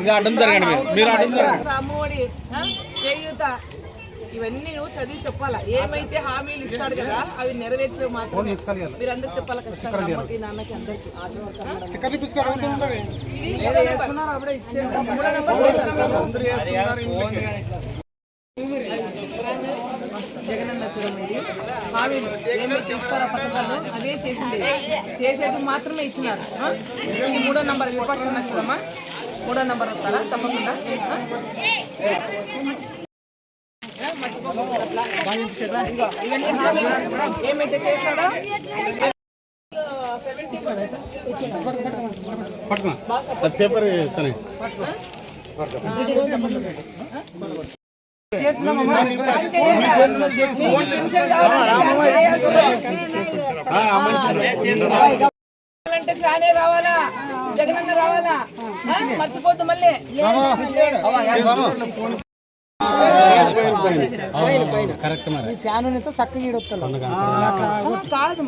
ఇది అడ్డం జరగండి మీరు. మీరు అడ్డం జరగండి చేయూత. ఇవన్నీ నువ్వు చదివి చెప్పాలా? ఏమైతే హామీలు ఇస్తాడు కదా అవి నెరవేర్చే మాత్రమే. మీరందరూ చెప్పాలా ఖచ్చితంగా? అమ్మకి నాన్నకి అందరికి నెంబర్. జగనన్న హామీలు ఏమైతే ఇస్తారో పథకాలు? అదే చేసింది. చేసేది మాత్రమే ఇచ్చినారు? ఇది మూడో నంబర్ విపక్ష నచ్చడమా మూడో నంబర్ వస్తారా? తప్పకుండా? ఇవన్నీ హామీలు ఏమైతే చేశాడో పేపర్ ఇస్తాను. చేస్తున్నామమ్మా. అంటే అంటే ఫ్యానే రావాలా జగనన్న రావాలా కాదు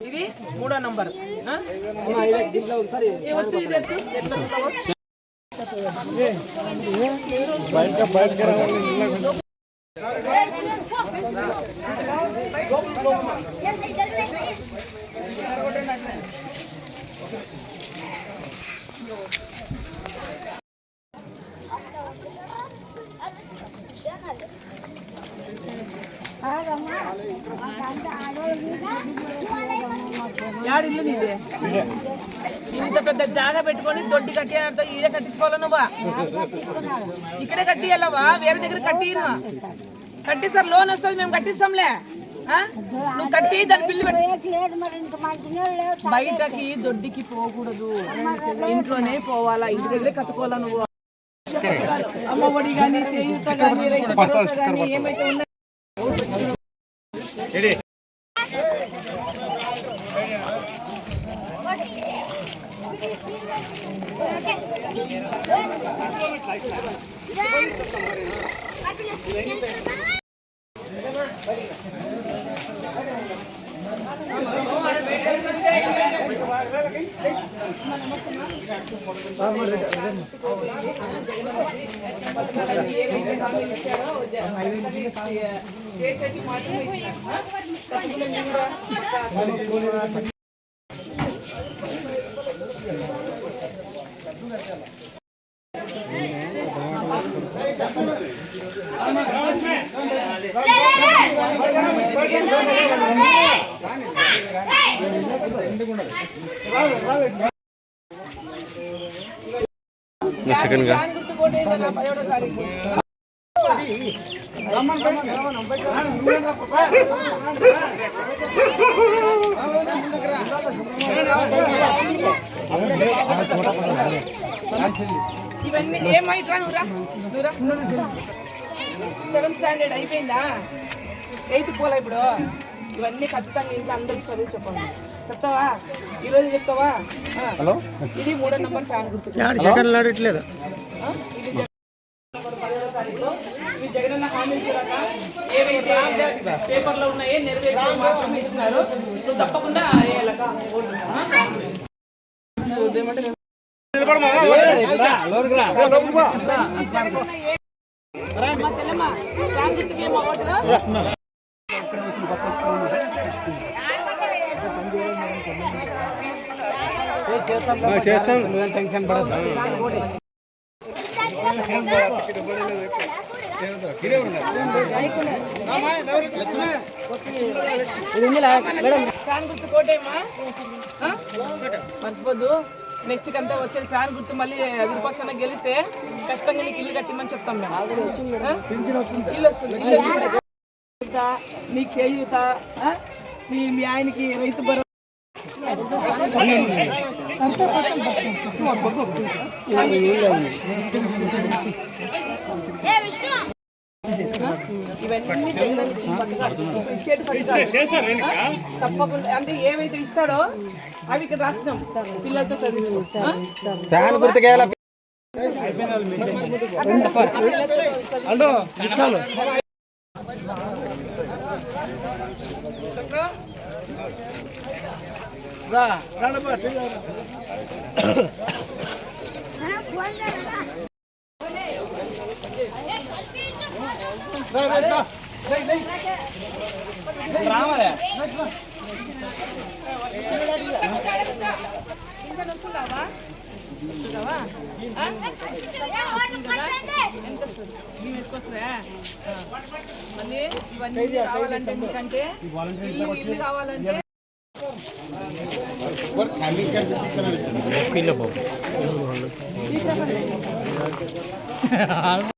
ఇది మూడో నంబర్ बाइक का बाइक करा હા ఎట్లా వస్తావో? బయట బయటకి రావాలి యాడ ఇల్లు నీది? ఇంత పెద్ద జాగా పెట్టుకొని దొడ్డి కట్టి ఆడతా ఈడే కట్టించుకోవాలా నువ్వా? ఇక్కడే కట్టియాలవా వేరే దగ్గర కట్టిను కట్టిస్తారు లోన్ వస్తుంది మేము కట్టిస్తాంలే. ఆ? నువ్వు కట్టి దాని బిల్లు బయటకి దొడ్డికి పోకూడదు. ఇంట్లోనే పోవాలా ఇంటి దగ్గరే కట్టుకోవాలా నువ్వు? అమ్మ ఒడి కానీ చేయూత కానీ రైతు భరోసా కానీ ఏమైతే ఉన్నాయో ఏమైతే హామీలు ఇచ్చారో అవి చేసేటి మాత్రమే ఇచ్చారు. ఆ? తప్పకుండా మీరు కూడా సెకండ్గా. ఇవన్నీ ఏమైట్రా నువ్వురా? నువ్వురా. సెవెంత్ స్టాండర్డ్ అయిపోయిందా? ఎయిత్ పోలా ఇప్పుడు? ఇవన్నీ ఖచ్చితంగా ఇంట్లో అందరికి చదివి చెప్పండి. చెప్తావా? ఈరోజు చెప్తావా. హలో? ఇది మూడో నంబర్ ఫ్యాన్ గుర్తు సెకండ్? ఇది జగనన్న ఏవైతే పేపర్లో ఉన్నాయో నెరవేర్చే ఇచ్చినారు నువ్వు తప్పకుండా ఓటు. చేస్తాం ఫ్యాన్ గుర్తు కోటేమా ఆ? మర్చిపోద్దు నెక్స్ట్ అంతా వచ్చే ఫ్యాన్ గుర్తు మళ్ళీ ఎదురుపక్షాన గెలిస్తే ఖచ్చితంగా నీకు ఇల్లు కట్టిమని చెప్తాం మేము ఆ? ఇల్లు వస్తుంది ఇల్లు వస్తుంది. చేయూత, నీకు చేయూత ఆ? మీ మీ ఆయనకి రైతు భరోసా ఇవన్నీ. తప్పకుండా. అంటే ఏవైతే ఇస్తాడో అవి ఇక్కడ రాస్తున్నాం. పిల్లలతో చదివి మళ్ళీ ఇవన్నీ కావాలంటే ఎందుకంటే ఇల్లు ఇల్లు కావాలంటే అక్క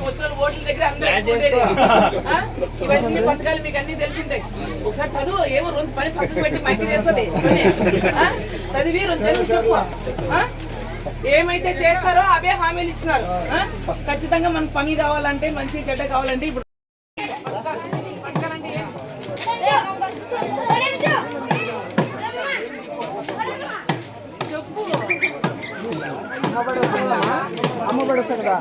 వచ్చిన ఓట్ల దగ్గర అందరూ ఇవన్నీ పథకాలు మీకు అన్ని తెలిసింటాయి ఒకసారి చదువు ఏమో రెండు పని పక్కకు పెట్టి మైకి చేస్తుంది చదివి రెండు చెప్పు ఏమైతే చేస్తారో అవే హామీలు ఇచ్చినారు ఖచ్చితంగా మనకు పని కావాలంటే మంచి చెడ్డ కావాలంటే ఇప్పుడు చెప్పు. అమ్మబడి కదా.